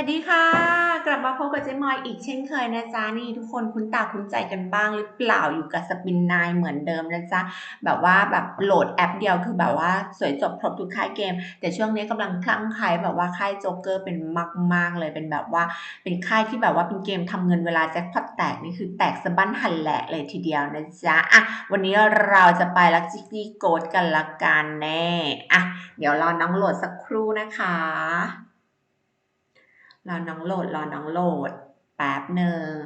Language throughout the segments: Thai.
วัสดีค่ะ กลับมาพบกับเจ๊มอยอีกเช่นเคยนะจ๊ะนี่ทุกคนคุ้นตาคุ้นใจกันบ้างหรือเปล่าอยู่กับสปินนายเหมือนเดิมนะจ๊ะแบบว่าแบบโหลดแอปเดียวคือแบบว่าสวยจบครบทุกค่ายเกม แต่ช่วงนี้กำลังคลั่งไคล้แบบว่าค่ายโจ๊กเกอร์เป็นมาก ๆ เลยเป็นแบบว่าเป็นค่ายที่แบบว่าเป็นเกมทำเงินเวลาแจ็คพอตแตกนี่คือแตกสะบั้นหันแหลกเลยทีเดียวนะจ๊ะอะวันนี้เราจะไปลักจิกี้โกดกันละกันแน่อะเดี๋ยวรอน้องโหลดสักครู่นะคะ รอน้องโหลด รอน้องโหลด แป๊บหนึ่ง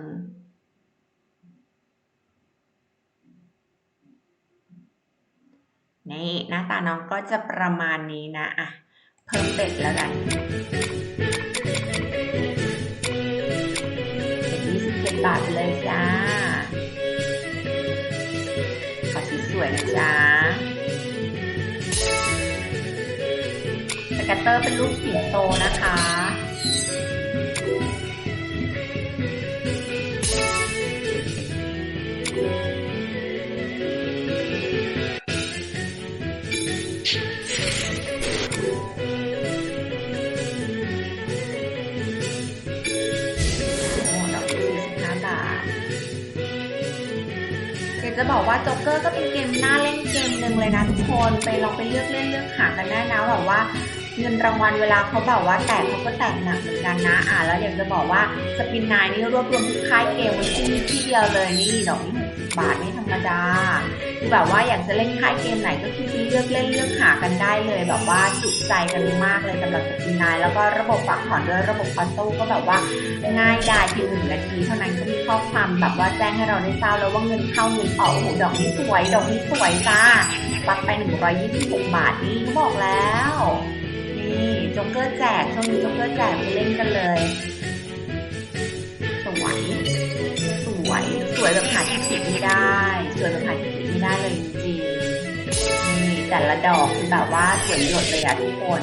นี่ หน้าตาน้องก็จะประมาณนี้นะ อะ เพิ่มเป็ดแล้วกันเป็น27บาทเลยจ้าขอสีสวยนะจ๊ะสแกตเตอร์เป็นรูปสิงโตนะคะ จะบอกว่าจ็อกเกอร์ก็เป็นเกมน่าเล่นเกมหนึ่งเลยนะทุกคนไปลองไปเลือกเล่นเลือกหากันได้นะแบบว่าเงินรางวัลเวลาเขาแบบว่าแตกเขาก็แตกหนักเหมือนกันนะอ่าแล้วอยากจะบอกว่าสปินนายนี่รวบรวมทุกค่ายเกมไว้ที่นี่ ดียวเลยนี่ดอกนี้หกสิบาทไม่ธรรมดาคือแบบว่าอยากจะเล่นค่ายเกมไหนก็คือไปเลือกเล่นเลือกหากันได้เลย แบบว่าจุใจกันมากเลยสำหรับสปินนายแล้วก็ระบบฝากถอนด้วยระบบออโต้ก็แบบว่าง่ายดายเพียงหนึ่งนาทีเท่านั้นก็มีข้อความแบบว่าแจ้งให้เราได้ทราบแล้วว่าเงินเข้าเงินออกโอ้โหดอกนี้สวยดอกนี้สวยจ้าปักไป 126 บาทนี่ก็บอกแล้ว นี่จ๊กเกอร์แจกช่วงนี้จ๊กเกอร์แจกไปเล่นกันเลย วยสวยแบบหาที่ผิดไม่ได้ สวยแบบหาที่ผิดไม่ได้เลยจริงๆนี่แต่ละดอกคือแบบว่าสวยหยดเลยอะทุกคน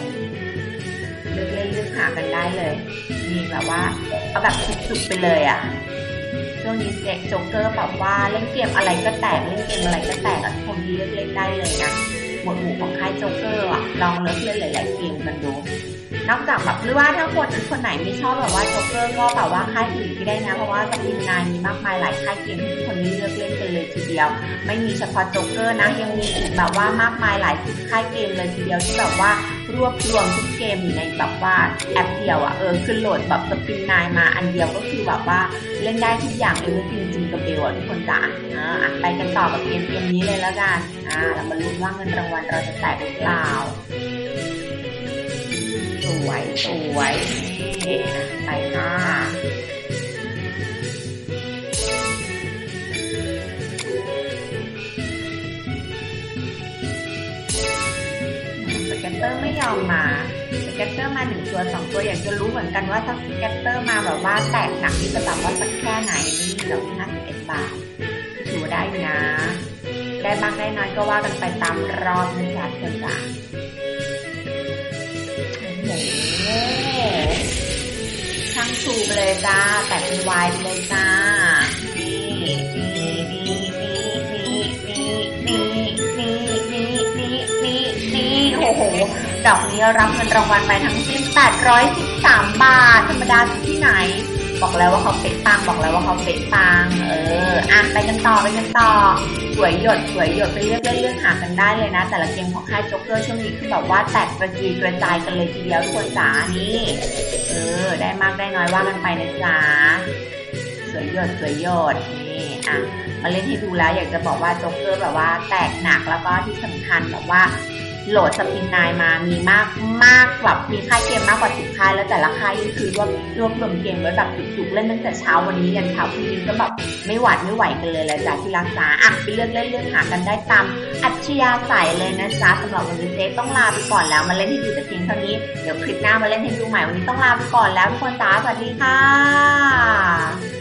เลือกเล่นเลือกหากันได้เลยนี่แบบว่าเอาแบบสุดๆไปเลยอะช่วงนี้เจ๊โจ๊กเกอร์แบบว่าเล่นเกมอะไรก็แตกเล่นเกมอะไรก็แตกอะทุกคนที่เลือกเล่นได้เลยนะหมวดหมู่ของค่ายโจ๊กเกอร์ ลองเลิกเล่นหลายๆเกมกันดูนอกจากแบบหรือว่าถ้าคนคนไหนไม่ชอบแบบว่าโจ๊กเกอร์ก็แบบว่าค่ายอื่นก็ได้นะ เพราะว่าสปินนายมีมากมายหลายค่ายเกมที่คนนี้เลือกเล่นกันเลยทีเดียว ไม่มีเฉพาะโจ๊กเกอร์นะยังมีอีกแบบว่ามากมายหลายค่ายเกมเลยทีเดียวที่แบบว่า รวบรวมทุกเกมอยู่ในแบบว่าแอปเดียวอะเออคือโหลดแบบสปินนายมาอันเดียวก็คือแบบว่าเล่นได้ทุกอย่างเลยจริงจริงกับเบลอะทุกคนจ้ะอ่าอะไปกันต่อกับเกมเกมนี้เลยแล้วกันอ่าเรามาลุ้นว่าเงินรางวัลเราจะแตกหรือเปล่าสวยสวย เตเตอร์ไม่ยอมมา สเก็ตเตอร์มาหนึ่งตัวสองตัวอยากจะรู้เหมือนกันว่าถ้าสเก็ตเตอร์มาแบบว่าแตกหนักนี่จะแบบว่าสักแค่ไหนนี่เหลือห้าสิบเอ็ดบาทถือว่ได้นะ ได้บ้างได้น้อยก็ว่ากันไปตามรอบนะจ๊ะเพื่อนจ๋าช่างชูไปเลยจ้า แต่เป็นวายเลยจ้า รับเงินรางวัลไปทั้งสิ้น813 บาท ธรรมดาที่ไหน บอกแล้วว่าเขาเป๊ะปังบอกแล้วว่าเขาเป๊ะปัง เออ อะไปกันต่อไปกันต่อสวยหยดสวยหยดไปเลือกเล่นเลือกหากันได้เลยนะ แต่ละเกมของค่ายโจ๊กเกอร์ช่วงนี้คือแบบว่าแตกกระจุยกระจายกันเลยทีเดียวทุกคนจ๋านี่ เออ ได้มากได้น้อยว่ากันไปนะจ๊ะสวยหยดสวยหยดนี่อะมาเล่นให้ดูแล้วอยากจะบอกว่าโจ๊กเกอร์แบบว่าแตกหนักแล้วก็ที่สำคัญแบบว่า โหลดสปินนายมามีมากมากแบบมีค่ายเกมมากกว่าสิบค่ายแล้วแต่ละค่ายนี่คือรวบรวบรวมเกมไว้แบบจุกๆเล่นตั้งแต่เช้าวันนี้ยันเช้าพรุ่งนี้ก็แบบไม่หวาดไม่ไหวกันเลยแหละจ้ะที่รักษาอะไปเลือกเล่นเลือกหากันได้ตามอัจฉริยะใสเลยนะจ๊ะสำหรับวันนี้เจ๊ต้องลาไปก่อนแล้วมาเล่นให้ดูแต่เพียงเท่านี้เดี๋ยวคลิปหน้ามาเล่นให้ดูใหม่วันนี้ต้องลาไปก่อนแล้วทุกคนจ้าสวัสดีค่ะ